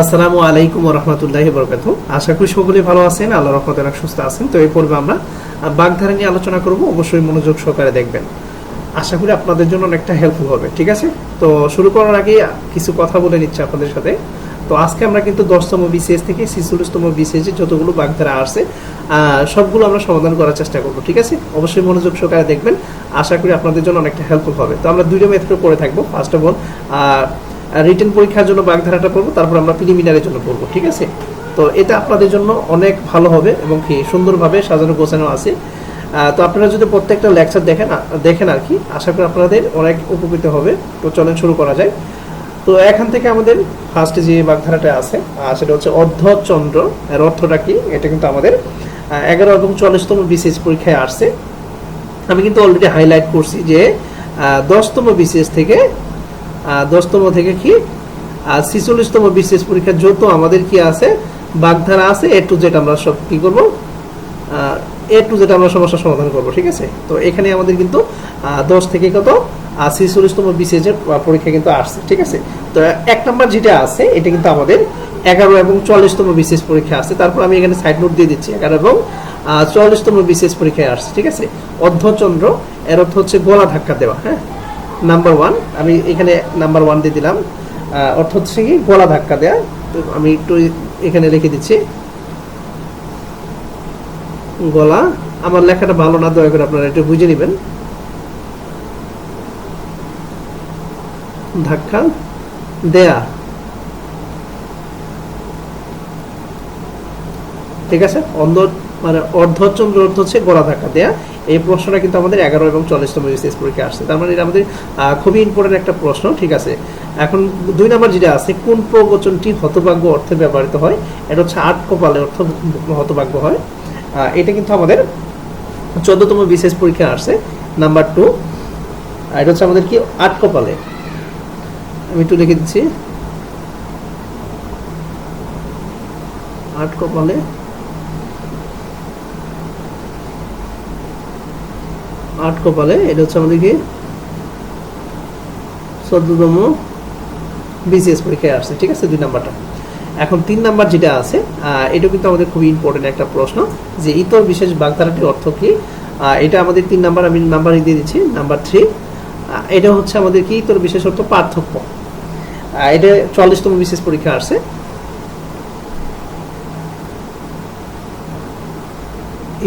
আসসালামু আলাইকুম রহমতুল্লাহি বরকাত। আশা করি সকলে ভালো আছেন আল্লাহ রহমতে অনেক সুস্থ আছেন। তো এই পর্বে আমরা বাগধারা নিয়ে আলোচনা করব, অবশ্যই মনোযোগ সহকারে দেখবেন। আশা করি আপনাদের জন্য অনেকটা হেল্পফুল হবে, ঠিক আছে? তো শুরু করার আগে কিছু কথা বলে নিচ্ছি আপনাদের সাথে। তো আজকে আমরা কিন্তু দশতম বিসিএস থেকে ছিচল্লিশতম বিসিএস যতগুলো বাগধারা আসছে সবগুলো আমরা সমাধান করার চেষ্টা করব, ঠিক আছে? অবশ্যই মনোযোগ সহকারে দেখবেন। আশা করি আপনাদের জন্য অনেকটা হেল্পফুল হবে। তো আমরা দুইটা মেথডে পড়ে থাকব। ফার্স্ট অফ অল রিটেন পরীক্ষার জন্য বাগধারাটা পড়ব তারপর আমরা প্রিলিমিনারের জন্য পড়ব ঠিক আছে? তো এটা আপনাদের জন্য অনেক ভালো হবে এবং কি সুন্দরভাবে সাজানো গোছানো আছে। তো আপনারা যদি প্রত্যেকটা লেকচার দেখেন দেখেন আর কি, আশা করি আপনাদের অনেক উপকৃত হবে। তো চলেন শুরু করা যায় তো এখান থেকে আমাদের ফার্স্ট যে বাগধারাটা আছে সেটা হচ্ছে অর্ধচন্দ্র। এর অর্থটা কি? এটা কিন্তু আমাদের এগারো এবং চল্লিশতম বিসিএস পরীক্ষায় আসছে। আমি কিন্তু অলরেডি হাইলাইট করছি যে দশতম বিসিএস থেকে দশতম থেকে কি? ছিচল্লিশতম বিশেষ পরীক্ষা যত আমাদের কি আছে, বাগধারা আছে এ টু জেড আমরা সব কি করব? এ টু জেড আমরা সমস্যার সমাধান করব, ঠিক আছে? তো এখানে আমাদের কিন্তু দশ থেকে কত? ছিচল্লিশতম এর পরীক্ষা কিন্তু আসছে, ঠিক আছে? তো এক নম্বর যেটা আছে, এটা কিন্তু আমাদের এগারো এবং চল্লিশতম বিশেষ পরীক্ষা আসছে। তারপর আমি এখানে সাইড নোট দিয়ে দিচ্ছি, এগারো এবং চল্লিশতম বিশেষ পরীক্ষায় আসছে, ঠিক আছে? অর্ধচন্দ্র, এর অর্থ হচ্ছে গলা ধাক্কা দেওয়া হ্যাঁ? নাম্বার ওয়ান আমি এখানে নাম্বার ওয়ান দিয়ে দিলাম। অর্থ হচ্ছে কি, গলা ধাক্কা দেওয়া তো আমি একটু এখানে লিখে দিচ্ছি। গলা, আমার লেখাটা ভালো না, দয়া করে আপনারা একটু বুঝে নেবেন। ধাক্কা দেয়া। ঠিক আছে? অন্ধ মানে অর্ধচন্দ্র অর্থ হচ্ছে গলা ধাক্কা দেয়া। এই প্রশ্নটা কিন্তু আমাদের এগারো এবং চল্লিশতম বিসিএস পরীক্ষা আসছে। তার মানে এটা আমাদের খুবই ইম্পর্টেন্ট একটা প্রশ্ন, ঠিক আছে? এখন দুই নম্বর যেটা আছে, কোন প্রবচনটি হতভাগ্য অর্থে ব্যবহৃত হয়? এটা হচ্ছে আট কপালে অর্থ হতভাগ্য হয়। এটা কিন্তু আমাদের চোদ্দতম বিসিএস পরীক্ষা আসছে, নাম্বার টু। এটা হচ্ছে আমাদের কি? আট কপালে। আমি একটু লিখে দিচ্ছি। আট কপালে আট কপালে, এটা হচ্ছে আমাদের কি? চোদ্দতম বিসিএস পরীক্ষায় আসছে, ঠিক আছে? দুই নাম্বারটা। এখন তিন নাম্বার যেটা আছে এটা কিন্তু আমাদের খুবই ইম্পর্টেন্ট একটা প্রশ্ন, যে ইতর বিশেষ বাগধারাটির অর্থ কি? এটা আমাদের তিন নাম্বার, আমি নাম্বার দিয়ে দিচ্ছি, নাম্বার থ্রি এটা হচ্ছে আমাদের কি? ইতর বিশেষ অর্থ পার্থক্য। এটা চল্লিশতম বিশেষ পরীক্ষা আসছে।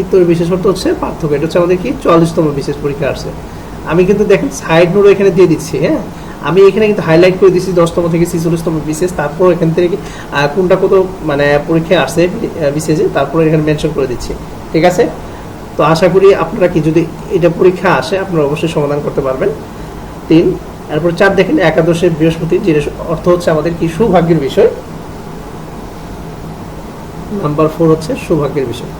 ইতর বিশেষ অর্থ হচ্ছে পার্থক্য। এটা হচ্ছে আমাদের কি? চল্লিশতম বিশেষ পরীক্ষা আসছে। আমি কিন্তু দেখেন সাইড নোট এখানে দিয়ে দিচ্ছি হ্যাঁ? আমি এখানে কিন্তু হাইলাইট করে দিচ্ছি দশতম থেকে ছিচল্লিশতম বিশেষ, তারপর এখান থেকে কোনটা কত মানে পরীক্ষায় আসছে বিশেষে, তারপর এখানে মেনশন করে দিচ্ছি। ঠিক আছে? তো আশা করি আপনারা কি, যদি এটা পরীক্ষা আসে, আপনারা অবশ্যই সমাধান করতে পারবেন। তিন, এরপর চার দেখেন, একাদশের বৃহস্পতি, যেটা অর্থ হচ্ছে আমাদের কি, সৌভাগ্যের বিষয়। নাম্বার ফোর হচ্ছে সৌভাগ্যের বিষয়।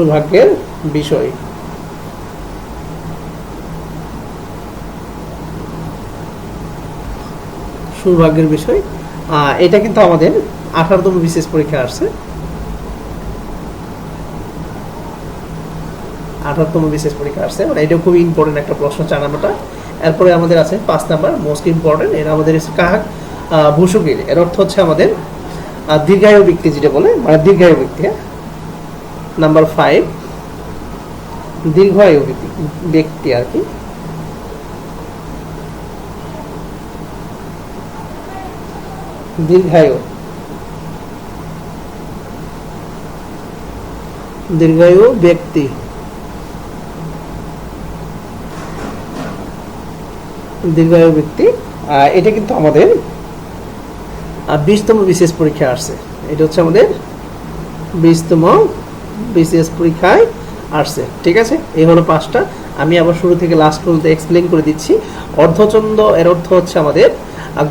সৌভাগ্যের বিষয়। সৌভাগ্যের বিষয়। এটা কিন্তু আমাদের আঠারোতম বিশেষ পরীক্ষা আসছে। আঠারোতম বিশেষ পরীক্ষা আসছে। মানে এটা খুবই ইম্পর্টেন্ট একটা প্রশ্ন চার নাম্বারটা এরপরে আমাদের আছে পাঁচ নাম্বার মোস্ট ইম্পর্টেন্ট এর আমাদের কাহাক ভূষকের। এর অর্থ হচ্ছে আমাদের দীর্ঘায়ু ব্যক্তি যেটা বলে মানে দীর্ঘায়ু ব্যক্তি হ্যাঁ? নাম্বার ফাইভ দীর্ঘায়ু ব্যক্তি আর কি। দীর্ঘায়ু। দীর্ঘায়ু ব্যক্তি। দীর্ঘায়ু ব্যক্তি। এটা কিন্তু আমাদের বিশতম বিশেষ পরীক্ষা আসছে। এটা হচ্ছে আমাদের বিশতম বিসিএস পরীক্ষায় আসছে, ঠিক আছে? এই হলো পাঁচটা। আমি আবার শুরু থেকে লাস্ট পর্যন্ত এক্সপ্লেন করে দিচ্ছি। অর্ধচন্দ্র, এর অর্থ হচ্ছে আমাদের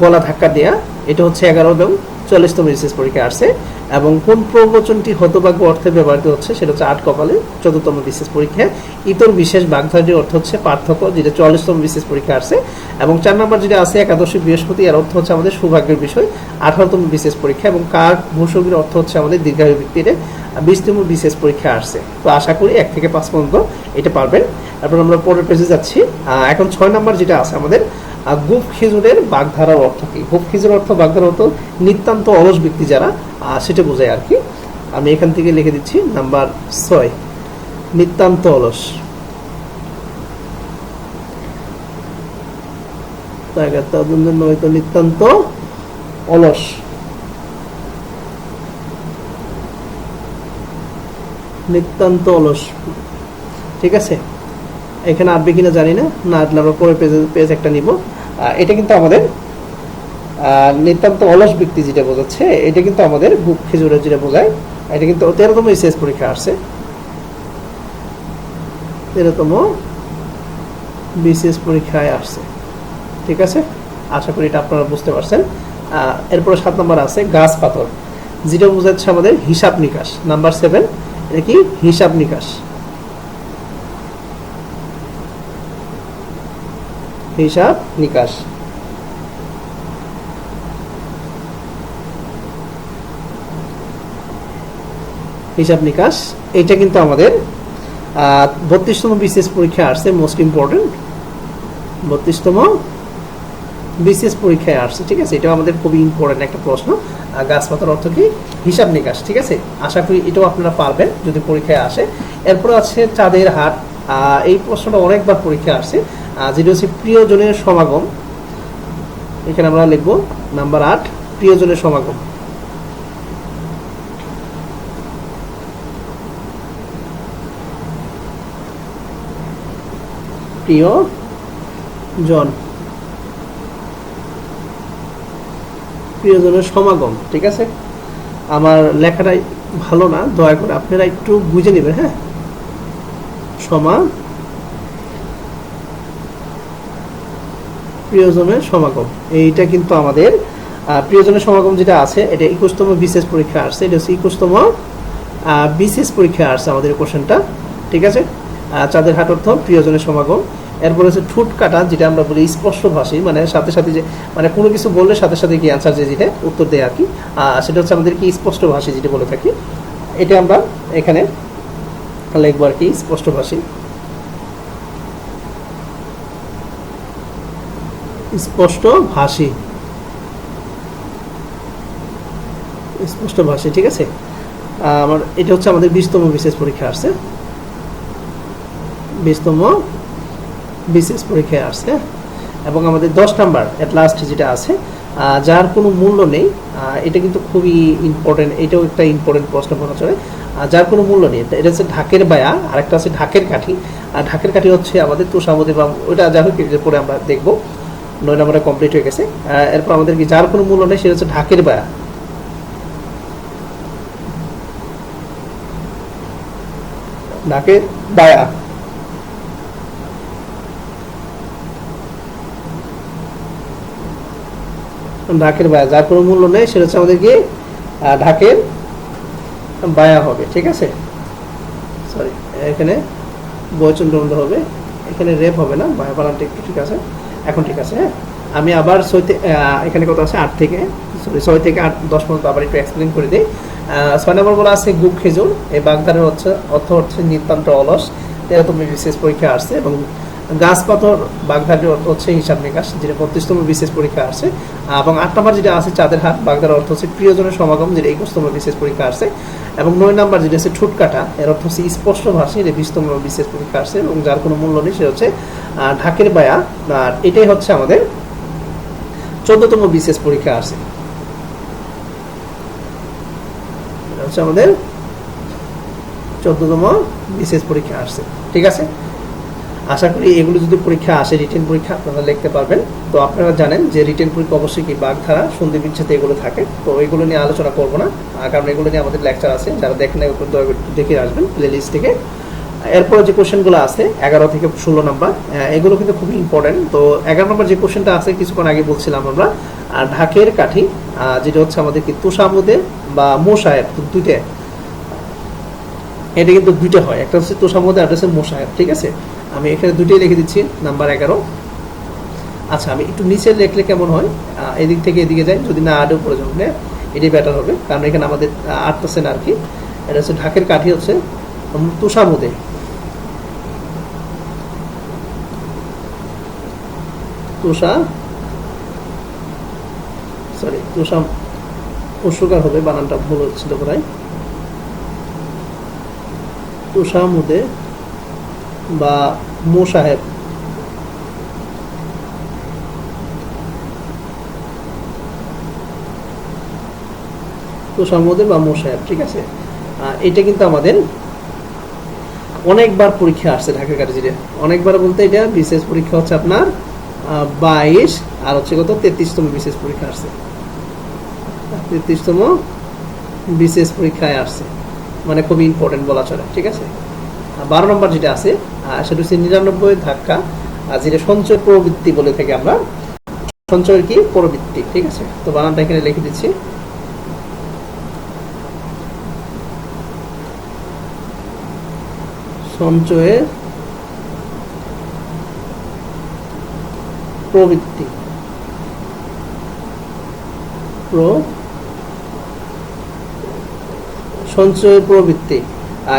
গলা ধাক্কা দেয়া। এটা হচ্ছে এগারো এবং চল্লিশতম বিশেষ পরীক্ষা আসছে। এবং কোন প্রবচনটি হতভাগ্য অর্থে ব্যবহৃত হচ্ছে, সেটা হচ্ছে আট কপালে চতুর্থম বিশেষ পরীক্ষায়। ইতর বিশেষ বাগধারীর অর্থ হচ্ছে পার্থক্য, যেটা চল্লিশতম বিশেষ পরীক্ষা আসছে। এবং চার নম্বর যেটা আছে, একাদশী, বৃহস্পতি, এর অর্থ হচ্ছে আমাদের সৌভাগ্যের বিষয়। আঠারোতম বিশেষ পরীক্ষা এবং কার ভূষকের অর্থ হচ্ছে আমাদের দীর্ঘায়ু ভিত্তিতে বিশতম বিশেষ পরীক্ষা আসছে। তো আশা করি এক থেকে পাঁচ পর্যন্ত এটা পারবেন। তারপর আমরা পরের পেজে যাচ্ছি। এখন ছয় নম্বর যেটা আছে আমাদের গুপ খিজুরের বাগধারার অর্থ কি? গুপ খিজুর অর্থ বাগধারা অর্থ নিতান্ত অলস ব্যক্তি যারা সেটা বোঝায় আর কি। আমি এখান থেকে লিখে দিচ্ছি, নাম্বার ছয়, নিতান্ত অলস। নয়তো নিতান্ত অলস। নিতান্ত অলস। ঠিক আছে? এখানে আসবে কিনা জানি না। না আসলে আমরা পরে পেজ পেজ একটা নিব। এটা কিন্তু আমাদের নিতান্ত অলস ব্যক্তি যেটা বোঝাচ্ছে, এটা কিন্তু আমাদের বুক খেজুরের যেটা বোঝায়, এটা কিন্তু তেরোতম শেষ পরীক্ষা আসছে। তেরোতম বিশেষ পরীক্ষায় আসছে। ঠিক আছে? আশা করি এটা আপনারা বুঝতে পারছেন। এরপরে সাত নম্বর আছে, গাছ পাথর। যেটা বোঝাচ্ছে আমাদের হিসাব নিকাশ, নাম্বার সেভেন এটা কি? হিসাব নিকাশ। হিসাব নিকাশ। হিসাব নিকাশ এটা কিন্তু আমাদের বত্রিশতম বিশেষ পরীক্ষা আসছে মোস্ট ইম্পর্টেন্ট বত্রিশতম বিশেষ পরীক্ষায় আসছে ঠিক আছে? এটাও আমাদের খুবই ইম্পর্টেন্ট একটা প্রশ্ন। আহ, গাছ অর্থ কি? হিসাব নিকাশ ঠিক আছে? আশা করি এটাও আপনারা পারবেন যদি পরীক্ষায় আসে। এরপর আছে চাঁদের হাট। এই প্রশ্নটা অনেকবার পরীক্ষায় আসছে। যেটা হচ্ছে প্রিয়জনের সমাগম। এখানে আমরা লিখব নাম্বার আট প্রিয়জনের সমাগম। প্রিয় জন প্রিয়জনের সমাগম, ঠিক আছে? আমার লেখাটাই ভালো না, দয়া করে আপনারা একটু বুঝে নেবেন হ্যাঁ? সমা প্রিয়জনের সমাগম, এইটা কিন্তু আমাদের প্রিয়জনের সমাগম যেটা আছে, এটা একুশতম বিশেষ পরীক্ষা আসছে, এটা হচ্ছে একুশতম বিশেষ পরীক্ষা আসছে আমাদের কোশ্চেনটা ঠিক আছে? চাঁদের হাট অর্থ প্রিয়জনের সমাগম। এরপর হচ্ছে ঠুট কাটা, যেটা আমরা বলি স্পষ্ট ভাষী মানে সাথে সাথে যে মানে কোনো কিছু বললে সাথে সাথে কি অ্যান্সার যে যেটা, উত্তর দেয় আর কি। সেটা হচ্ছে আমাদের কি স্পষ্ট ভাষী যেটা বলে থাকি। এটা আমরা এখানে লিখব আর কি, স্পষ্ট ভাষী। স্পষ্ট ভাষী। স্পষ্ট ভাষী, ঠিক আছে? আমার, এটা হচ্ছে আমাদের বিশতম বিশেষ পরীক্ষা আসছে। বিশতম বিশেষ পরীক্ষায় আসছে, এবং আমাদের দশ নাম্বার অ্যাট লাস্ট যেটা আছে যার কোনো মূল্য নেই এটা কিন্তু খুবই ইম্পর্টেন্ট এটাও একটা ইম্পর্টেন্ট প্রশ্ন বলা চলে যার কোনো মূল্য নেই, এটা হচ্ছে ঢাকের বায়া, আরেকটা আছে ঢাকের কাঠি। আর ঢাকের কাঠি হচ্ছে আমাদের তুষামতি বা ওইটা যা হোক পরে আমরা দেখব। নয় নম্বরে কমপ্লিট হয়ে গেছে। এরপর আমাদের কি যার কোনো মূল্য নেই, সেটা হচ্ছে ঢাকের বায়া। ঢাকের বায়া। ঢাকের বায়া যার কোনো মূল্য নেই, সেটা হচ্ছে আমাদের কি ঢাকের বায়া হবে, ঠিক আছে? সরি এখানে বয়চন্দ্র হবে, এখানে রেপ হবে না, বায়া বানানটা একটু ঠিক আছে? এখন ঠিক আছে হ্যাঁ? আমি আবার ছয় এখানে কত আছে আট থেকে সরি ছয় থেকে আট দশ পর্যন্ত আবার একটু এক্সপ্লেন করে দিই। ছয় নম্বর বলা আছে গুপ খেজুর, এই বাগদারের হচ্ছে অর্থ হচ্ছে নিতান্ত অলস। তেরোতম বিশেষ পরীক্ষা আসছে এবং গাছ পাথর বাগদারের অর্থ হচ্ছে হিসাব নিকাশ, যেটা বত্রিশতম বিশেষ পরীক্ষা আসছে। এবং আট নম্বর যেটা আছে চাঁদের হাট বাগদার অর্থ হচ্ছে প্রিয়জনের সমাগম, যেটা একুশতম বিশেষ পরীক্ষা আসছে। এবং নয় নাম্বার যেটা হচ্ছে ঠুটকাটা এর অর্থ হচ্ছে স্পষ্ট ভাষী এটা বিশতম বিশেষ পরীক্ষা আসছে এবং যার কোনো মূল্য নেই, সেটা হচ্ছে ঢাকের বায়া। আর এটাই হচ্ছে আমাদের চোদ্দতম বিশেষ পরীক্ষা আসছে। হচ্ছে আমাদের চোদ্দতম বিশেষ পরীক্ষা আসছে। ঠিক আছে? আশা করি এগুলো যদি পরীক্ষা আসে রিটেন পরীক্ষা, আপনারা লিখতে পারবেন। তো আপনারা জানেন যে রিটেন পরীক্ষা অবশ্যই কি বাগধারা সন্ধি বিচ্ছেদে এগুলো থাকে। তো এগুলো নিয়ে আলোচনা করব না। কারণ এগুলো নিয়ে আমাদের লেকচার আছে, যারা দেখেন দেখে আসবেন প্লে লিস্ট থেকে। এরপর যে কোশ্চেনগুলো আছে, এগারো থেকে ষোলো নাম্বার এগুলো কিন্তু খুবই ইম্পর্টেন্ট তো এগারো নম্বর যে কোশ্চেনটা আছে, কিছুক্ষণ আগে বলছিলাম আমরা আর ঢাকের কাঠি যেটা হচ্ছে আমাদের কি তোষামুদে বা মোসাহেব দুইটা এটা কিন্তু দুইটা হয়। একটা হচ্ছে তোষামুদে আর হচ্ছে মোসাহেব ঠিক আছে? আমি এখানে দুইটাই লিখে দিচ্ছি, নাম্বার এগারো। আচ্ছা আমি একটু নিচে লিখলে কেমন হয়? এদিক থেকে এদিকে যাই, যদি না আডেও পড়ে যাবে এটাই বেটার হবে, কারণ এখানে আমাদের আট পার্সেন্ট আর কি। এটা হচ্ছে ঢাকের কাঠি হচ্ছে তুষামুদে তুষা সরি তুষা অস্বীকার হবে, বানানটা ভুল হচ্ছিল প্রায় তুষামুদে বা মোসাহেব তুষামুদে বা মোসাহেব ঠিক আছে? এটা কিন্তু আমাদের অনেকবার পরীক্ষা আসছে ঢাকা কারিজিরে অনেকবার বলতে এটা বিশেষ পরীক্ষা হচ্ছে আপনার বাইশ, আর হচ্ছে কত? তেত্রিশতম বিশেষ পরীক্ষা আসছে। তেত্রিশতম বিশেষ পরীক্ষায় আসছে। মানে খুবই ইম্পর্টেন্ট বলা চলে, ঠিক আছে? বারো নম্বর যেটা আছে সেটা হচ্ছে নিরানব্বই ধাক্কা যেটা সঞ্চয় প্রবৃত্তি বলে থাকি আমরা, সঞ্চয়ের কি? প্রবৃত্তি, ঠিক আছে? তো বানানটা এখানে লিখে দিচ্ছি। সঞ্চয়ের প্রবৃত্তি। প্র সঞ্চয়ের প্রবৃত্তি।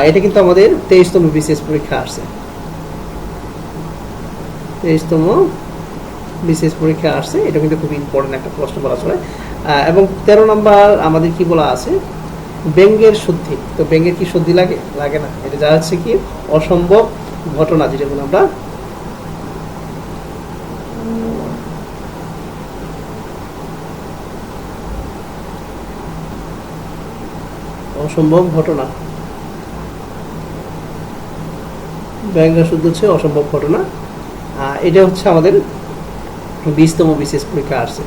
এটা কিন্তু আমাদের তেইশতম বিশেষ পরীক্ষা আসছে। তেইশতম বিশেষ পরীক্ষা আসছে, এটা কিন্তু খুব ইম্পর্টেন্ট একটা প্রশ্ন বলা চলে। এবং তেরো নম্বর আমাদের কি বলা আছে? ব্যঙ্গের শুদ্ধি। তো ব্যঙ্গের কি শুদ্ধি লাগে? লাগে না। এটা যা হচ্ছে কি? অসম্ভব ঘটনা, যেটা আমরা অসম্ভব ঘটনা। ব্যঙ্গের শুদ্ধ হচ্ছে অসম্ভব ঘটনা। এটা হচ্ছে আমাদের বিশতম বিশেষ পরীক্ষা আসছে।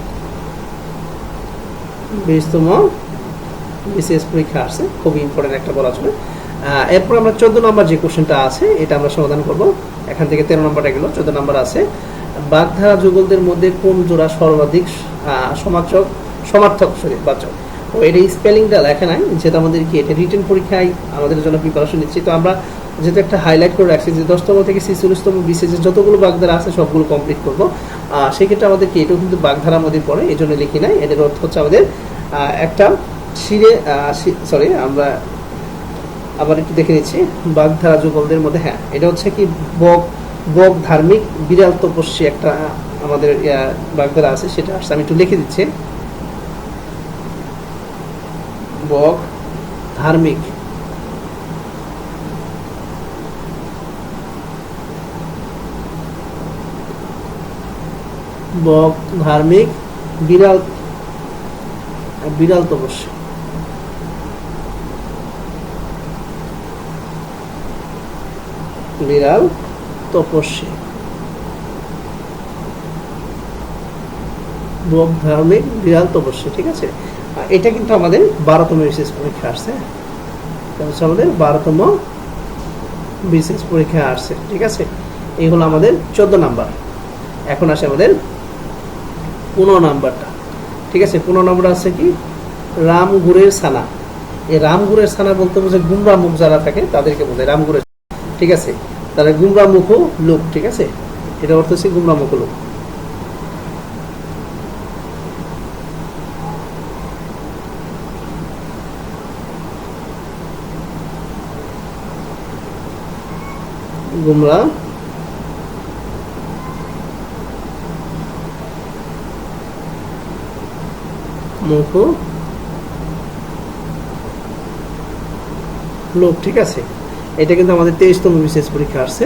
বিশতম বিশেষ পরীক্ষা আসছে, খুবই ইম্পর্টেন্ট একটা বলা চলে। এরপর আমরা চোদ্দ নম্বর যে কোশ্চেনটা আছে, এটা আমরা সমাধান করব। এখান থেকে তেরো নম্বরটা গেল, চোদ্দ নম্বর আছে, বাগধারা যুগলদের মধ্যে কোন জোড়া সর্বাধিক সমাচক, সমার্থক সরি বাচক? তো এটা স্পেলিংটা লেখা নাই যেটা আমাদের কি এটা রিটেন পরীক্ষায় আমাদের জন্য প্রিপারেশন নিচ্ছি, তো আমরা যেহেতু একটা হাইলাইট করে রাখছি যে দশতম থেকে ছেচল্লিশতম বিশেষে যতগুলো বাগধারা আছে সবগুলো কমপ্লিট করব। সেক্ষেত্রে আমাদের কি এটাও কিন্তু বাগধারার মধ্যে পড়ে এই জন্য লিখি নাই। এটার অর্থ হচ্ছে আমাদের একটা শিরে সরি আমরা, আবার একটু দেখে নিচ্ছি, বাগধারা যুগলদের মধ্যে হ্যাঁ এটা হচ্ছে কি বক বক ধার্মিক বিড়াল তপস্বী একটা, আমাদের বাগধারা আছে, সেটা আসছে, আমি একটু লিখে দিচ্ছি। বক ধার্মিক। বক ধার্মিক, বিড়াল বিড়াল তপস্যা। বিড়াল তপস্যী। বক ধার্মিক, বিড়াল তপস্যী, ঠিক আছে? এটা কিন্তু আমাদের বারোতম বিশেষ পরীক্ষা আসছে। আমাদের বারোতম বিশেষ পরীক্ষা আসছে, ঠিক আছে? এই হলো আমাদের চোদ্দ নাম্বার। এখন আসে আমাদের পনেরো নাম্বারটা। ঠিক আছে, পনেরো নাম্বার আছে কি? রামগুড়ের সানা এই রামগুড়ের সানা বলতে বোঝে গুমরা মুখ যারা থাকে, তাদেরকে বোঝায় রামগুড়ের ঠিক আছে? তারা গুমরা মুখ লোক, ঠিক আছে? এটা অর্থ হচ্ছে গুমরা মুখ লোক। গুমরা মুখ। লোক ঠিক আছে? এটা কিন্তু আমাদের তেইশতম বিশেষ পরীক্ষা আসছে।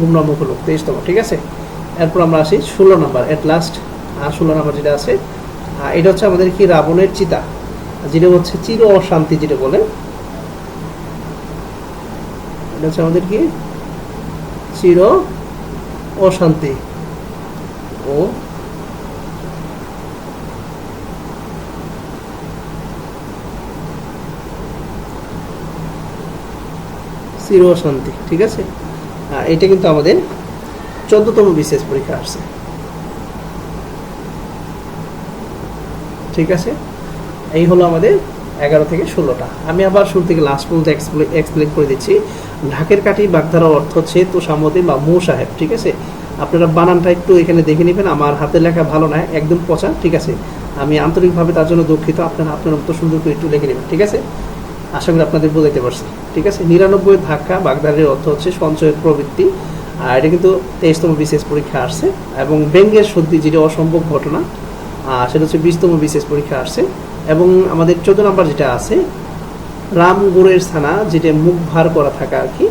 গুমরা মুখ লোক তেইশতম, ঠিক আছে? এরপর আমরা আসি ষোলো নাম্বার এট লাস্ট আর ষোলো নাম্বার যেটা আছে এটা হচ্ছে আমাদের কি? রাবণের চিতা, যেটা হচ্ছে চির অশান্তি, যেটা বলে। এটা হচ্ছে আমাদের কি? চির অশান্তি। ও। চির অশান্তি ঠিক আছে? আহ, এটা কিন্তু আমাদের চোদ্দতম বিসিএস পরীক্ষা আসছে। ঠিক আছে? এই হলো আমাদের এগারো থেকে ষোলোটা। আমি আবার শুরু থেকে লাস্ট পর্যন্ত এক্সপ্লেন করে দিচ্ছি। ঢাকের কাঠি বাগধারা অর্থ হচ্ছে তো সামুদ্রিক বা মৌ সাহেব, ঠিক আছে? আপনারা বানানটা একটু এখানে দেখে নেবেন, আমার হাতে লেখা ভালো নয় একদম পচা, ঠিক আছে? আমি আন্তরিকভাবে তার জন্য দুঃখিত, আপনারা আপনার মতো সুন্দর করে একটু লিখে নেবেন, ঠিক আছে? আশা করি আপনাদের বোঝাইতে পারছি, ঠিক আছে? নিরানব্বই ধাক্কা বাগদারের অর্থ হচ্ছে সঞ্চয়ের প্রবৃত্তি, আর এটা কিন্তু তেইশতম বিশেষ পরীক্ষা আসছে, এবং ব্যঙ্গের সত্যি যেটা অসম্ভব ঘটনা সেটা হচ্ছে বিশতম বিশেষ পরীক্ষা আসছে, এবং আমাদের চোদ্দ নম্বর যেটা আছে রামগুড়ের ছানা, যেটা মুখ ভার করা থাকা আর কি।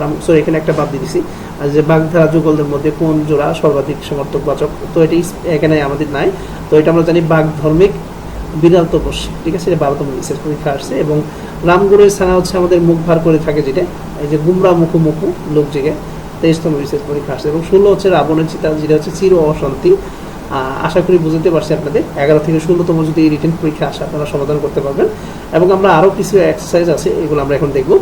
রাম সরি এখানে একটা বাদ দিয়ে দিছি। যে বাগধারা যুগলদের মধ্যে কোন জোড়া সর্বাধিক সমর্থক বাচক? তো এটি এখানে আমাদের নাই। তো এটা আমরা জানি বাঘ ধর্মিক বিড়াল তপস্যা ঠিক আছে? এটা বারোতম বিশেষ পরীক্ষা আসছে এবং রামগুড়ের ছানা হচ্ছে আমাদের মুখ ভার করে থাকে যেটা, এই যে গুমরা মুখো মুখো লোক জেগে। তেইশতম বিশেষ পরীক্ষা আসছে এবং ষোলো হচ্ছে রাবণের চিতা, যেটা হচ্ছে চির অশান্তি। আশা করি বুঝতে পারছি আপনাদের। এগারো থেকে ষোলোতম যদি এই রিটার্ন পরীক্ষা আসে, আপনারা সমাধান করতে পারবেন। এবং আমরা আরও কিছু এক্সারসাইজ আছে, এগুলো আমরা এখন দেখব।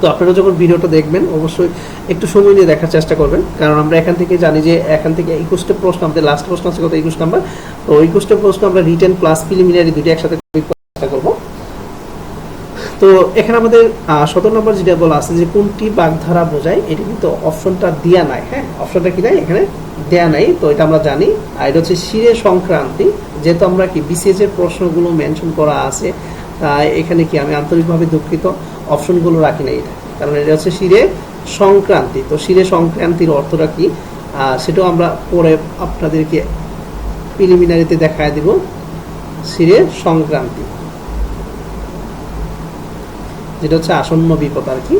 তো আপনারা যখন ভিডিওটা দেখবেন, অবশ্যই একটু সময় নিয়ে দেখার চেষ্টা করবেন। কারণ আমরা এখান থেকে জানি যে এখান থেকে একুশটা প্রশ্ন, আমাদের লাস্ট প্রশ্ন আছে কত? একুশ নাম্বার তো একুশটা প্রশ্ন আমরা রিটেন প্লাস প্রিলিমিনারি দুটি একসাথে তো এখানে আমাদের সতেরো নম্বর যেটা বলা আছে যে কোনটি বাগধারা বোঝায়, এটা কিন্তু অপশনটা দেয়া নাই হ্যাঁ? অপশনটা কি নাই এখানে দেয়া নাই, তো এটা আমরা জানি। আর এটা হচ্ছে শিরে সংক্রান্তি, যেহেতু আমরা কি বিসিএস এর প্রশ্নগুলো মেনশন করা আছে, তাই এখানে কি আমি আন্তরিকভাবে দুঃখিত, অপশনগুলো রাখি নাই এটা। কারণ এটা হচ্ছে শিরে সংক্রান্তি, তো শিরে সংক্রান্তির অর্থটা কি? সেটাও আমরা পরে আপনাদেরকে প্রিলিমিনারিতে দেখায় দিব, শিরে সংক্রান্তি। যেটা হচ্ছে আসন্ন বিপদ আর কি।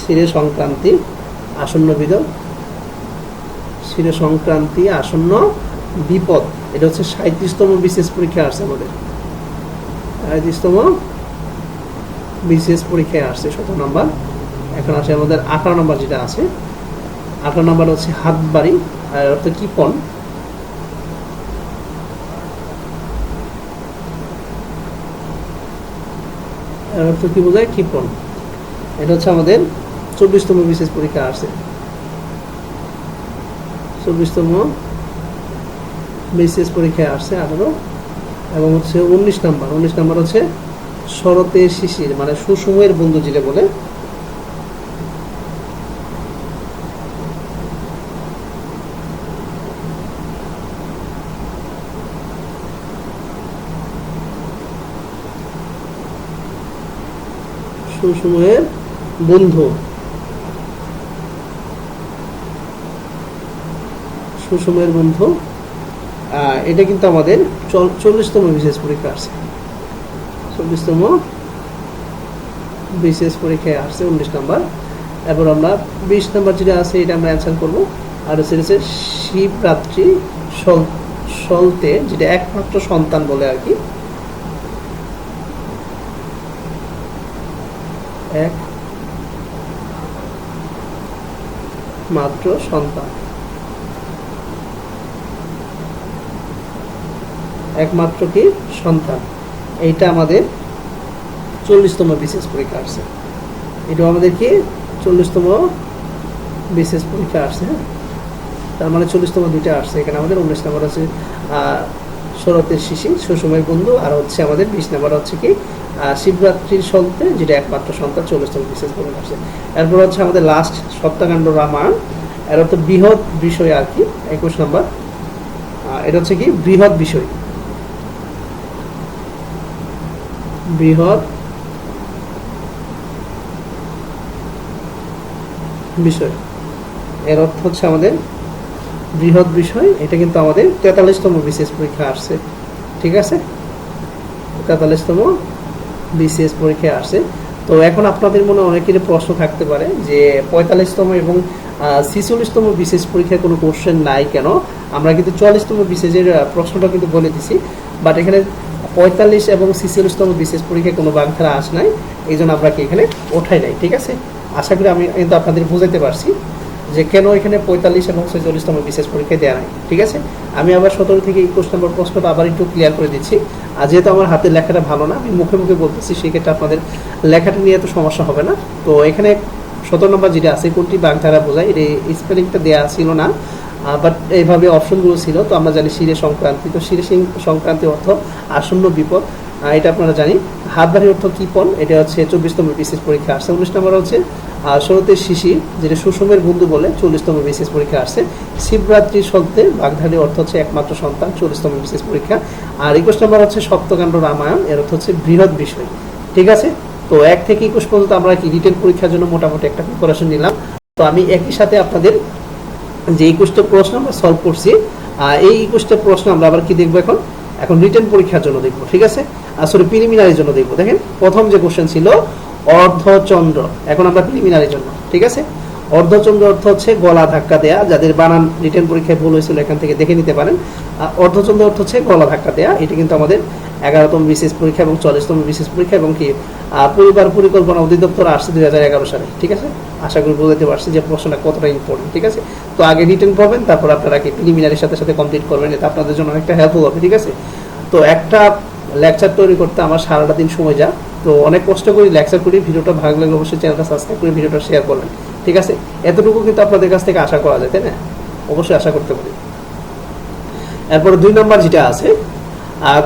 শিরে সংক্রান্তি আসন্ন বিপদ। শিরে সংক্রান্তি আসন্ন বিপদ। এটা হচ্ছে সাঁত্রিশতম বিশেষ পরীক্ষা আসছে আমাদের। সাঁত্রিশতম বিশেষ পরীক্ষায় আসছে, সতেরো নম্বর। এখন আছে আমাদের আঠারো নম্বর যেটা আছে। আঠারো নম্বর হচ্ছে হাত বাড়ি আর অর্থ কিপন এর অর্থ কি বোঝায় ক্ষিপণ এটা হচ্ছে আমাদের চব্বিশতম বিশেষ পরীক্ষা আসছে চব্বিশতম বিশেষ পরীক্ষায় আসছে আঠারো এবং হচ্ছে উনিশ নাম্বার। উনিশ নাম্বার হচ্ছে শরতের শিশির মানে সুসময়ের বন্ধু যেটা বলে সুসময়ের বন্ধু। সুসময়ের বন্ধু। এটা কিন্তু আমাদের চল্লিশতম বিশেষ পরীক্ষা আসছে। চল্লিশতম বিশেষ পরীক্ষায় আসছে উনিশ নাম্বার। এরপর আমরা বিশ নাম্বার যেটা আছে, এটা আমরা অ্যান্সার করব। আর সেটা হচ্ছে শিবরাত্রি সল- সলতে, যেটা একমাত্র সন্তান বলে আর কি এক মাত্র সন্তান। একমাত্র কি? সন্তান। এইটা আমাদের চল্লিশতম বিশেষ পরীক্ষা আসছে। এটা আমাদের কি? চল্লিশতম বিশেষ পরীক্ষা আসছে হ্যাঁ? তার মানে চল্লিশতম দুইটা আসছে। এখানে আমাদের উনিশ নম্বর আছে শরতের শিশি সুসময় বন্ধু আর হচ্ছে আমাদের বিশ নাম্বার হচ্ছে কি শিবরাত্রির সন্তে, যেটা একমাত্র সন্তান, চল্লিশতম বিশেষ পরীক্ষা আসছে এরপর হচ্ছে আমাদের লাস্ট সপ্তাহকাণ্ড রামায়ণ, এর হচ্ছে বৃহৎ বিষয় আর কি, একুশ নম্বর। এটা হচ্ছে কি, বৃহৎ বিষয়। বৃহৎ বিষয়। এর অর্থ হচ্ছে আমাদের বৃহৎ বিষয়, এটা কিন্তু আমাদের তেতাল্লিশতম বিশেষ পরীক্ষা আসছে। ঠিক আছে? তেতাল্লিশতম বিসিএস পরীক্ষায় আসছে। তো এখন আপনাদের মনে অনেকেরই প্রশ্ন থাকতে পারে যে পঁয়তাল্লিশতম এবং ছিচল্লিশতম বিশেষ পরীক্ষায় কোনো কোশ্চেন নাই কেন? আমরা কিন্তু চুয়াল্লিশতম বিশেষের প্রশ্নটা কিন্তু বলে দিছি। বাট এখানে পঁয়তাল্লিশ এবং ছিচল্লিশতম বিশেষ পরীক্ষায় কোনো বাগধারা আস নাই। এই জন্য আমরা কি এখানে ওঠাই নাই। ঠিক আছে? আশা করি আমি কিন্তু আপনাদের বুঝাইতে পারছি। যে কেন এখানে পঁয়তাল্লিশ এবং ছেচল্লিশতম বিশেষ পরীক্ষায় দেওয়া নাই, ঠিক আছে? আমি আবার সতেরো থেকে একুশ নম্বর প্রশ্নটা আবার একটু ক্লিয়ার করে দিচ্ছি। আর যেহেতু আমার হাতের লেখাটা ভালো না, আমি মুখে মুখে বলতেছি, সেক্ষেত্রে আপনাদের লেখাটা নিয়ে এত সমস্যা হবে না। তো এখানে সতেরো নম্বর যেটা আছে, কোনটি বাগধারা বোঝায়, এটা স্পেলিংটা দেওয়া ছিল না। বাট এইভাবে অপশনগুলো ছিল, তো আমরা জানি শিরে সংক্রান্তি তো শিরে সংক্রান্তি অর্থ আসন্ন বিপদ। এটা আপনারা জানি হাতবাড়ি অর্থ কৃপন এটা হচ্ছে চব্বিশতম বিশেষ পরীক্ষা আসছে। উনিশ নম্বর হচ্ছে শরতের শিশি যেটা সুষমের বন্ধু বলে চল্লিশতম বিশেষ পরীক্ষা আসছে। শিবরাত্রি শব্দে বাগধারী অর্থ হচ্ছে একমাত্র সন্তান চল্লিশতম বিশেষ পরীক্ষা। আর একুশ নম্বর হচ্ছে সপ্তকাণ্ড রামায়ণ এর অর্থ হচ্ছে বৃহৎ বিষয়। ঠিক আছে? তো এক থেকে একুশ পর্যন্ত আমরা কি রিটেন পরীক্ষার জন্য মোটামুটি একটা প্রিপারেশন নিলাম। তো আমি একই সাথে আপনাদের যে একুশটা প্রশ্ন আমরা সলভ করছি আহ, এই একুশটা প্রশ্ন আমরা আবার কি দেখব এখন? এখন রিটেন পরীক্ষার জন্য দেখব, ঠিক আছে? আসলে প্রিলিমিনারির জন্য দেখব। দেখেন, প্রথম যে কোশ্চেন ছিল, অর্ধচন্দ্র। এখন আমরা প্রিলিমিনারির জন্য, ঠিক আছে? অর্ধচন্দ্র অর্থ হচ্ছে গলা ধাক্কা দেয়া, যাদের বানান রিটেন পরীক্ষায় ভুল হয়েছিল, এখান থেকে দেখে নিতে পারেন। অর্ধচন্দ্র অর্থ হচ্ছে গলা ধাক্কা দেয়া, এটা কিন্তু আমাদের এগারোতম বিশেষ পরীক্ষা এবং চল্লিশতম বিশেষ পরীক্ষা এবং কি পরিবার পরিকল্পনা অধিদপ্তর আসছে দুই হাজার এগারো সালে, ঠিক আছে? আশা করি বুঝতে পারছি যে প্রশ্নটা কতটা ইম্পর্টেন্ট ঠিক আছে? তো আগে রিটেন করবেন তারপর আপনারা কি প্রিলিমিনারির সাথে সাথে কমপ্লিট করবেন, এটা আপনাদের জন্য অনেকটা হেল্পফুল হবে, ঠিক আছে? তো একটা লেকচার তৈরি করতে আমার সারাটা দিন সময় যা তো অনেক কষ্ট করে লেকচার করি, ভিডিওটা ভালো লাগলে অবশ্যই চ্যানেলটা সাবস্ক্রাইব করে ভিডিওটা শেয়ার করবেন, ঠিক আছে? এতটুকু কিন্তু আপনাদের কাছ থেকে আশা করা যায়, তাই না? অবশ্যই আশা করতে পারি। এরপর দুই নম্বর যেটা আছে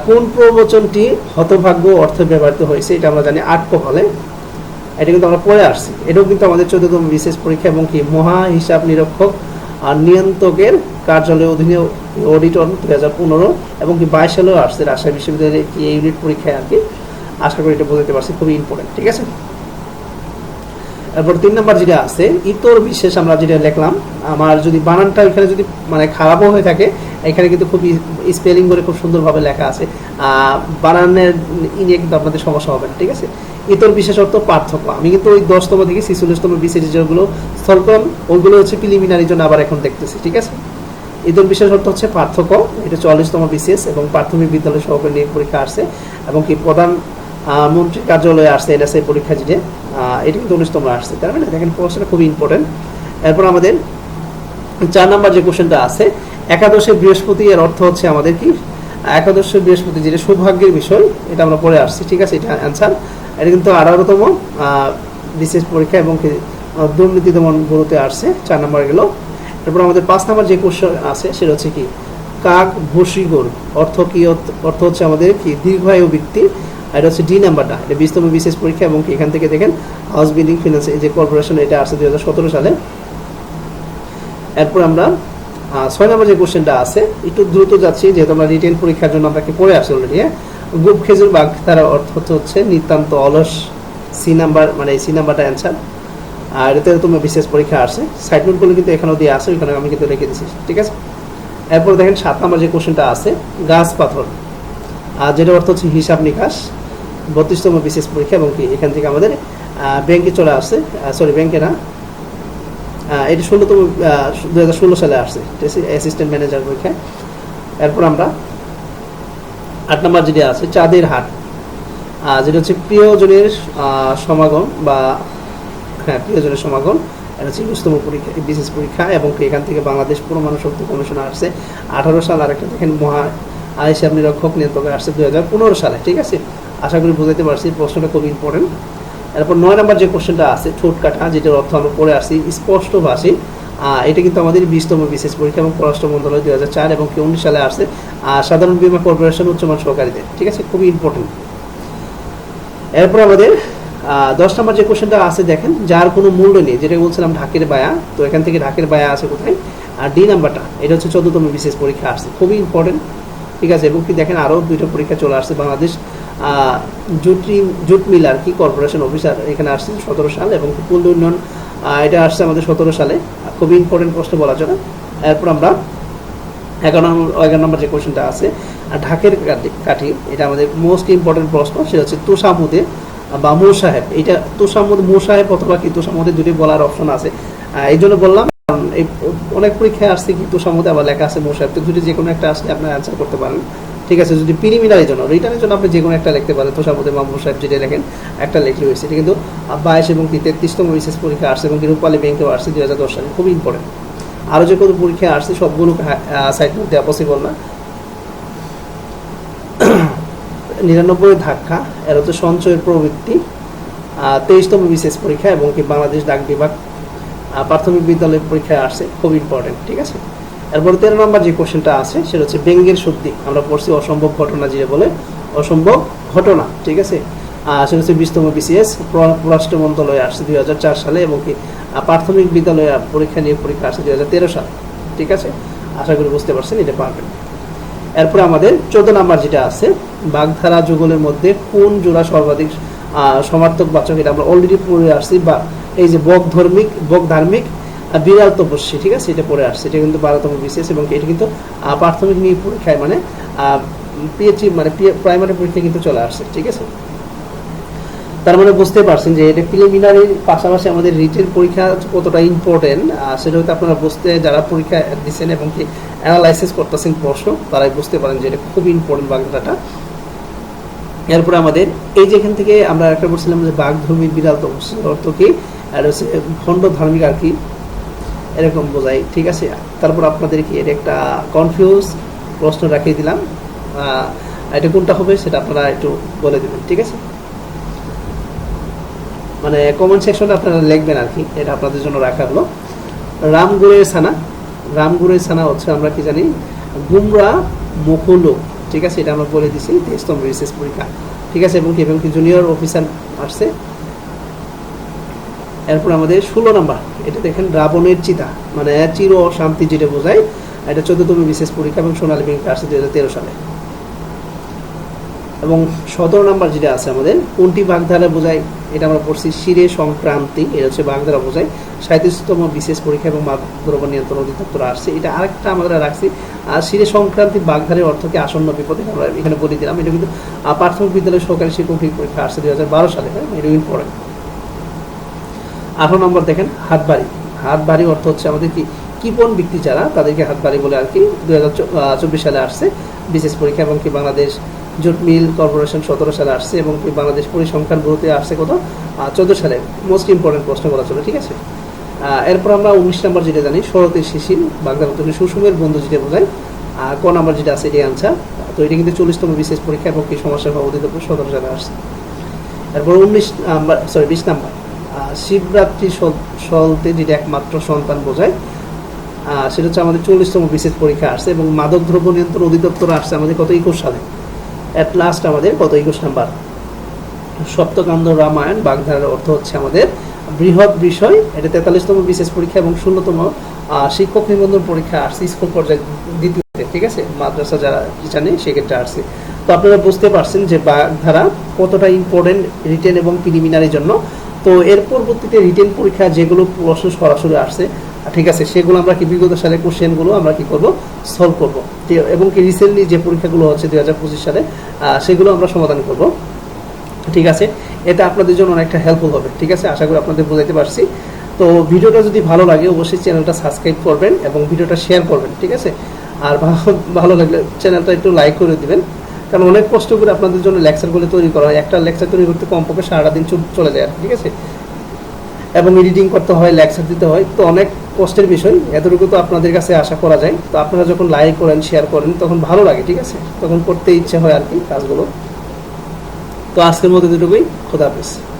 কোন প্রবচনটি হতভাগ্য অর্থে ব্যবহৃত হয়েছে, এটা আমরা জানি আট কপালে এটা কিন্তু আমরা পড়ে আসছি। এটাও কিন্তু আমাদের চোদ্দতম বিশেষ পরীক্ষা এবং কি মহা হিসাব নিরীক্ষক আর নিয়ন্ত্রকের কার্যালয়ের অধীনে অডিটর দুই হাজার পনেরো এবং কি বাইশ সালেও আসছে রাজশাহী বিশ্ববিদ্যালয়ের কি ইউনিট পরীক্ষায় আর কি। আশা করি এটা বুঝতে পারছি, খুবই ইম্পর্টেন্ট ঠিক আছে? এরপর তিন নম্বর যেটা আছে, ইতর বিশেষ আমরা যেটা লিখলাম, আমার যদি বানানটা এখানে যদি মানে খারাপও হয়ে থাকে এখানে কিন্তু খুব স্পেলিং করে খুব সুন্দরভাবে লেখা আছে। বানানের ই নিয়ে কিন্তু আপনাদের সমস্যা হবে না ঠিক আছে? ইতর বিশেষ অর্থ পার্থক্য। আমি কিন্তু ওই দশতম থেকে ছিচল্লিশতম বিশেষ যেগুলো করলাম ওইগুলো হচ্ছে প্রিলিমিনারির জন্য আবার এখন দেখতেছি ঠিক আছে? ইতর বিশেষ অর্থ হচ্ছে পার্থক্য এটা চল্লিশতম বিশেষ এবং প্রাথমিক বিদ্যালয় সহকারী নিয়োগ পরীক্ষা আসছে এবং কি প্রধান আহ, মন্ত্রী কার্যালয়ে আসছে এটা সেই পরীক্ষা যেটা এটা কিন্তু উনিশতম আসছে তার মানে দেখেন প্রশ্নটা খুবই ইম্পর্টেন্ট এরপর আমাদের চার নাম্বার যে কোশ্চেনটা আছে একাদশে বৃহস্পতি এর অর্থ হচ্ছে আমাদের কি? একাদশে বৃহস্পতি যেটা সৌভাগ্যের বিষয়, এটা আমরা পড়ে আসছি, ঠিক আছে? এটা অ্যান্সার এটা কিন্তু আঠারোতম বিশেষ পরীক্ষা এবং দুর্নীতি দমন গুরুতে আসছে, চার নাম্বার গেল। এরপর আমাদের পাঁচ নাম্বার যে কোশ্চেন আছে, সেটা হচ্ছে কি? কাক ভসিগর, অর্থ কি, অর্থ- হচ্ছে আমাদের কি? দীর্ঘায়ু ব্যক্তি এটা হচ্ছে ডি নাম্বারটা এটা বিশতম বিশেষ পরীক্ষা এবং এখান থেকে দেখেন হাউস বিল্ডিং ফিনান্স যে কর্পোরেশন এটা আসছে দুই হাজার সতেরো সালে। এরপর আমরা ছয় নম্বর যে কোশ্চেনটা আছে, একটু দ্রুত যাচ্ছি, যেহেতু আমরা রিটেন পরীক্ষার জন্য আমরা কি পড়ে আসছি অলরেডি হ্যাঁ? গুপ খেজুর বাঘ তার অর্থ হচ্ছে নিতান্ত অলস সি নাম্বার মানে সি নাম্বারটা অ্যান্সার আর এতে তোমার বিশেষ পরীক্ষা আসছে সাইড নোটগুলো কিন্তু এখানেও দিয়ে আসে ওইখানে আমি কিন্তু রেখে দিচ্ছি ঠিক আছে? এরপর দেখেন সাত নম্বর যে কোশ্চেনটা আছে, গাছ পাথর। আর যেটা অর্থ হচ্ছে হিসাব নিকাশ, বত্রিশতম বিশেষ পরীক্ষা, এবং কি এখান থেকে আমাদের ব্যাংকে চলে আসছে সরি ব্যাংকে না এটা ষোলোতম দু হাজার ষোলো সালে আসছে, ঠিক আছে? অ্যাসিস্ট্যান্ট ম্যানেজার পরীক্ষায়। এরপর আমরা আট নম্বর যেটা আছে, চাঁদের হাট। যেটা হচ্ছে প্রিয়জনের সমাগম বা হ্যাঁ প্রিয়জনের সমাগম, এটা হচ্ছে একুশতম পরীক্ষা, বিশেষ পরীক্ষা এবং এখান থেকে বাংলাদেশ পরমাণু শক্তি কমিশন আসছে। আঠারো সাল আরেকটা দেখেন, মহা আইসিআব নিরক্ষক নিয়ন্ত্রক আসছে দুই হাজার পনেরো সালে, ঠিক আছে? আশা করি বুঝাইতে পারছি, প্রশ্নটা খুব ইম্পর্টেন্ট এরপর নয় নম্বর যে কোশ্চেনটা আছে ঠোঁট কাটা যেটার অর্থ আমরা পড়ে আসছি স্পষ্ট ভাষী এটা কিন্তু আমাদের বিশতম বিশেষ পরীক্ষা এবং পররাষ্ট্র মন্ত্রণালয় দুই হাজার চার এবং উনিশ সালে আসছে সাধারণ বীমা কর্পোরেশন উচ্চমান সহকারীদের, ঠিক আছে? খুবই ইম্পর্টেন্ট এরপর আমাদের দশ নম্বর যে কোশ্চেনটা আছে দেখেন, যার কোনো মূল্য নেই, যেটা বলছিলাম ঢাকের বায়া, তো এখান থেকে ঢাকের বায়া আছে কোথায়? আর ডি নাম্বারটা, এটা হচ্ছে চোদ্দতম বিশেষ পরীক্ষা আসছে, খুবই ইম্পর্টেন্ট ঠিক আছে? এবং কি দেখেন আরও দুইটা পরীক্ষা চলে আসছে বাংলাদেশ জুটরি জুট মিল আর কি কর্পোরেশন অফিসার এখানে আসছে সতেরো সাল এবং পল্লী উন্নয়ন এটা আসছে আমাদের সতেরো সালে। খুবই ইম্পর্টেন্ট প্রশ্ন বলা চলে এরপর আমরা এগারো নম্বর এগারো নম্বর যে কোশ্চেনটা আছে ঢাকের কাঠি- এটা আমাদের মোস্ট ইম্পর্টেন্ট প্রশ্ন, সেটা হচ্ছে তুষামুদে বা মৌ সাহেব এটা তুষামুদ মৌ সাহেব অথবা কি তুষামুদে দুটি বলার অপশন আছে। এই জন্য বললাম অনেক পরীক্ষায় আসছে কি তুষামুদে আবার লেখা আছে মৌ সাহেব তো দুটি যে কোনো একটা আসলে আপনার অ্যান্সার করতে পারেন। ঠিক আছে, যদি প্রিলিমিনারির জন্য রিটার্নের জন্য আপনি যে কোনো একটা লিখতে পারেন তোষামতে মাহবুব সাহেব যেটা লেখেন, একটা লিখলে হয়েছে। এটা কিন্তু বাইশ এবং তেত্রিশতম বিশেষ পরীক্ষা আসছে এবং রূপালী ব্যাংকেও আসছে দুই হাজার দশ সালে, খুবই ইম্পর্টেন্ট আরও যে কোনো পরীক্ষা আসছে, সবগুলো সাইড দেওয়া পসিবল না। নিরানব্বই ধাক্কা, এর হচ্ছে সঞ্চয়ের প্রবৃত্তি তেইশতম বিশেষ পরীক্ষা এবং কি বাংলাদেশ ডাক বিভাগ প্রাথমিক বিদ্যালয়ের পরীক্ষায় আসছে, খুব ইম্পর্টেন্ট ঠিক আছে? এরপরে তেরো নম্বর যে কোশ্চেনটা আছে, সেটা হচ্ছে ব্যঙ্গের শুদ্ধি আমরা পড়ছি অসম্ভব ঘটনা যেটা বলে, অসম্ভব ঘটনা, ঠিক আছে? সেটা হচ্ছে বিশতম বিসিএস পররাষ্ট্র মন্ত্রণালয়ে আসছে দুই হাজার চার সালে এবং কি প্রাথমিক বিদ্যালয়ে পরীক্ষা নিয়ে পরীক্ষা আসছে দুই সালে, ঠিক আছে? আশা করি বুঝতে পারছেন, এটা পারবেন। এরপরে আমাদের চোদ্দ নাম্বার যেটা আছে, বাগধারা যুগলের মধ্যে কোন জোড়া সর্বাধিক সমার্থক বাচক, এটা আমরা অলরেডি পড়ে আসছি, বা এই যে বক ধর্মিক, বক ধার্মিক বিড়াল তপস্বী ঠিক আছে? এটা পড়ে আসছে। এটা কিন্তু বারোতম বিশেষ এবং এটা কিন্তু প্রাথমিক নিয়ে পরীক্ষায় মানে পিএইচডি মানে প্রাইমারি পরীক্ষায় কিন্তু চলে আসছে, ঠিক আছে? তার মানে বুঝতে পারছেন যে এটা প্রিলিমিনারির পাশাপাশি আমাদের রিটেন পরীক্ষা কতটা ইম্পর্টেন্ট সেটা হয়তো আপনারা বুঝতে, যারা পরীক্ষা দিচ্ছেন এবং কি অ্যানালাইসিস করতেছেন প্রশ্ন, তারাই বুঝতে পারেন যে এটা খুব ইম্পর্টেন্ট বাগধারাটা। এরপরে আমাদের, এই যে এখান থেকে আমরা একটা বলছিলাম যে বাঘ ধর্মীর বিড়াল তো অর্থ কি? আর হচ্ছে খণ্ড ধার্মিক আর কি? এরকম বোঝাই, ঠিক আছে? তারপর আপনাদের কি এটা একটা কনফিউজ প্রশ্ন রাখিয়ে দিলাম। এটা কোনটা হবে সেটা আপনারা একটু বলে দেবেন, ঠিক আছে? মানে কমেন্ট সেকশনে আপনারা লিখবেন আর কি এটা আপনাদের জন্য রাখা হলো। রামগুরের ছানা রামগুরের ছানা হচ্ছে আমরা কি জানি, গুমরা মুকুলো ঠিক আছে? এটা আমরা বলে দিছি, তেইশতম বিশেষ পরীক্ষা, ঠিক আছে? এবং কি এবং কি জুনিয়র অফিসার আসছে। এরপর আমাদের ষোলো নাম্বার, এটা দেখেন রাবণের চিতা মানে চির শান্তি যেটা বোঝায় এটা চোদ্দতম বিশেষ পরীক্ষা এবং সোনালী ব্যাংকে আসছে দুই হাজার সালে। এবং সতেরো নাম্বার যেটা আছে আমাদের, কোনটি বাগধারা বোঝায়, এটা আমরা পড়ছি শিরে সংক্রান্তি, এটা হচ্ছে বাগধারা বোঝায় সাঁত্রিশতম বিশেষ পরীক্ষা এবং দ্রব্য নিয়ন্ত্রণ অধিদপ্তর আসছে, এটা আরেকটা আমরা রাখছি, আর শিরে সংক্রান্তি বাগধারের অর্থকে আসন্ন বিপদে আমরা এখানে বলে দিলাম, এটা কিন্তু প্রাথমিক বিদ্যালয় সরকারি শিক্ষক পরীক্ষা আসছে দু হাজার বারো সালে হ্যাঁ? এটা ইম্পর্টেন্ট আঠারো নম্বর দেখেন, হাতবাড়ি। হাতবাড়ি অর্থ হচ্ছে আমাদের কি, কিপন ব্যক্তি যারা, তাদেরকে হাতবাড়ি বলে আর কি দুই হাজার চব্বিশ সালে আসছে। বিশেষ পরীক্ষা এবং কি বাংলাদেশ জুট মিল কর্পোরেশন সতেরো সালে আসছে এবং কি বাংলাদেশ পরিসংখ্যান ব্যুরোতে আসছে কত? চোদ্দ সালে। মোস্ট ইম্পর্টেন্ট প্রশ্ন করা ছিল ঠিক আছে? এরপর আমরা উনিশ নম্বর যেটা জানি, শরতের শিশির বাংলা মতো সুষুমের বন্ধু যেটা বোঝায়। আর ক নাম্বার যেটা আছে এটি আনসার। তো এটা কিন্তু চল্লিশতম বিশেষ পরীক্ষা এবং কি সমস্যা অধিদপ্তর সতেরো সালে আসছে। এরপর উনিশ নাম্বার সরি বিশ নাম্বার। শিবরাত্রি সল- সলতে যেটা একমাত্র সন্তান বোঝায় সেটা হচ্ছে আমাদের চল্লিশতম বিশেষ পরীক্ষা আসছে এবং মাদক দ্রব্য নিয়ন্ত্রণ অধিদপ্তর আসছে আমাদের কত একুশ সালে। অ্যাট লাস্ট আমাদের কত একুশ নাম্বার। সপ্তকান্দ রামায়ণ, বাগধারার অর্থ হচ্ছে আমাদের বৃহৎ বিষয়, এটা তেতাল্লিশতম বিশেষ পরীক্ষা এবং শূন্যতম শিক্ষক নিবন্ধন পরীক্ষা আসছে স্কুল পর্যায়ে দ্বিতীয়তে, ঠিক আছে? মাদ্রাসা যারা জানে সেক্ষেত্রে আসছে। তো আপনারা বুঝতে পারছেন যে বাগধারা কতটা ইম্পর্টেন্ট রিটেন এবং প্রিলিমিনারির জন্য তো এর পরবর্তীতে রিটেন পরীক্ষা যেগুলো প্রশ্ন সরাসরি আসছে ঠিক আছে, সেগুলো আমরা কি বিগত সালে কোশ্চেনগুলো আমরা কি করব? সলভ করব। এবং কি রিসেন্টলি যে পরীক্ষাগুলো হচ্ছে দুই হাজার পঁচিশ সালে সেগুলো আমরা সমাধান করব। ঠিক আছে এটা আপনাদের জন্য অনেকটা হেল্পফুল হবে। ঠিক আছে, আশা করি আপনাদের বোঝাতে পারছি। তো ভিডিওটা যদি ভালো লাগে, অবশ্যই চ্যানেলটা সাবস্ক্রাইব করবেন এবং ভিডিওটা শেয়ার করবেন। ঠিক আছে, আর ভালো লাগলে চ্যানেলটা একটু লাইক করে দিবেন। কারণ অনেক কষ্ট করে আপনাদের জন্য লেকচারগুলো তৈরি করা হয়। একটা লেকচার তৈরি করতে কমপক্ষে সারাটা দিন চলে যায় ঠিক আছে? এবং এডিটিং করতে হয় লেকচার দিতে হয়। তো অনেক কষ্টের বিষয়। এতটুকু তো আপনাদের কাছে আশা করা যায়। তো আপনারা যখন লাইক করেন শেয়ার করেন, তখন ভালো লাগে, ঠিক আছে? তখন করতে ইচ্ছে হয় আর কি কাজগুলো। তো আজকের মতো দুটুকুই খোদা হাফেজ।